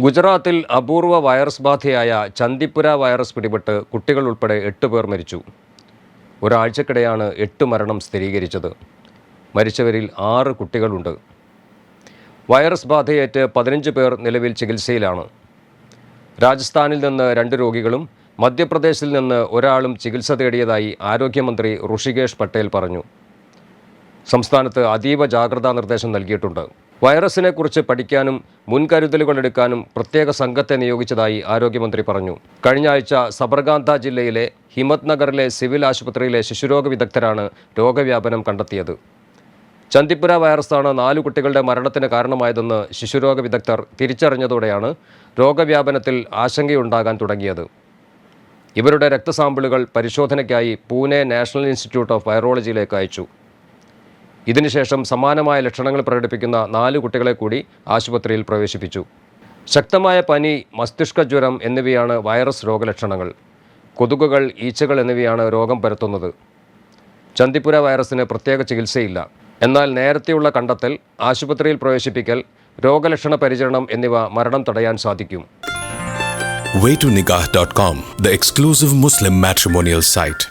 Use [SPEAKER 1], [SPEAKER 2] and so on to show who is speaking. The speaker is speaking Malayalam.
[SPEAKER 1] ഗുജറാത്തിൽ അപൂർവ വൈറസ് ബാധയായ ചന്ദിപ്പുര വൈറസ് പിടിപെട്ട് കുട്ടികൾ ഉൾപ്പെടെ എട്ട് പേർ മരിച്ചു. ഒരാഴ്ചക്കിടെയാണ് എട്ട് മരണം സ്ഥിരീകരിച്ചത്. മരിച്ചവരിൽ ആറ് കുട്ടികളുണ്ട്. വൈറസ് ബാധയേറ്റ് പതിനഞ്ച് പേർ നിലവിൽ ചികിത്സയിലാണ്. രാജസ്ഥാനിൽ നിന്ന് രണ്ട് രോഗികളും മധ്യപ്രദേശിൽ നിന്ന് ഒരാളും ചികിത്സ തേടിയതായി ആരോഗ്യമന്ത്രി ഋഷികേഷ് പട്ടേൽ പറഞ്ഞു. സംസ്ഥാനത്ത് അതീവ ജാഗ്രതാ നിർദ്ദേശം നൽകിയിട്ടുണ്ട്. വൈറസിനെക്കുറിച്ച് പഠിക്കാനും മുൻകരുതലുകൾ എടുക്കാനും പ്രത്യേക സംഘത്തെ നിയോഗിച്ചതായി ആരോഗ്യമന്ത്രി പറഞ്ഞു. കഴിഞ്ഞ ആഴ്ച സബർഗാന്ത ജില്ലയിലെ ഹിമത് നഗറിലെ സിവിൽ ആശുപത്രിയിലെ ശിശുരോഗ വിദഗ്ധരാണ് രോഗവ്യാപനം കണ്ടെത്തിയത്. ചന്ദിപ്പുര വൈറസാണ് നാലു കുട്ടികളുടെ മരണത്തിന് കാരണമായതെന്ന് ശിശുരോഗ വിദഗ്ധർ തിരിച്ചറിഞ്ഞതോടെയാണ് രോഗവ്യാപനത്തിൽ ആശങ്കയുണ്ടാകാൻ തുടങ്ങിയത്. ഇവരുടെ രക്തസാമ്പിളുകൾ പരിശോധനയ്ക്കായി പൂനെ നാഷണൽ ഇൻസ്റ്റിറ്റ്യൂട്ട് ഓഫ് വൈറോളജിയിലേക്ക് അയച്ചു. ഇതിനുശേഷം സമാനമായ ലക്ഷണങ്ങൾ പ്രകടിപ്പിക്കുന്ന നാല് കുട്ടികളെ കൂടി ആശുപത്രിയിൽ പ്രവേശിപ്പിച്ചു. ശക്തമായ പനി മസ്തിഷ്ക ജ്വരം എന്നിവയാണ് വൈറസ് രോഗലക്ഷണങ്ങൾ. കൊതുകുകൾ ഈച്ചകൾ എന്നിവയാണ് രോഗം പരത്തുന്നത്. ചന്തിപ്പുര വൈറസിന് പ്രത്യേക ചികിത്സയില്ല. എന്നാൽ നേരത്തെയുള്ള കണ്ടെത്തൽ ആശുപത്രിയിൽ പ്രവേശിപ്പിക്കൽ രോഗലക്ഷണ പരിചരണം എന്നിവ മരണം തടയാൻ സാധിക്കും.
[SPEAKER 2] Waytonikah.com, the exclusive Muslim matrimonial site.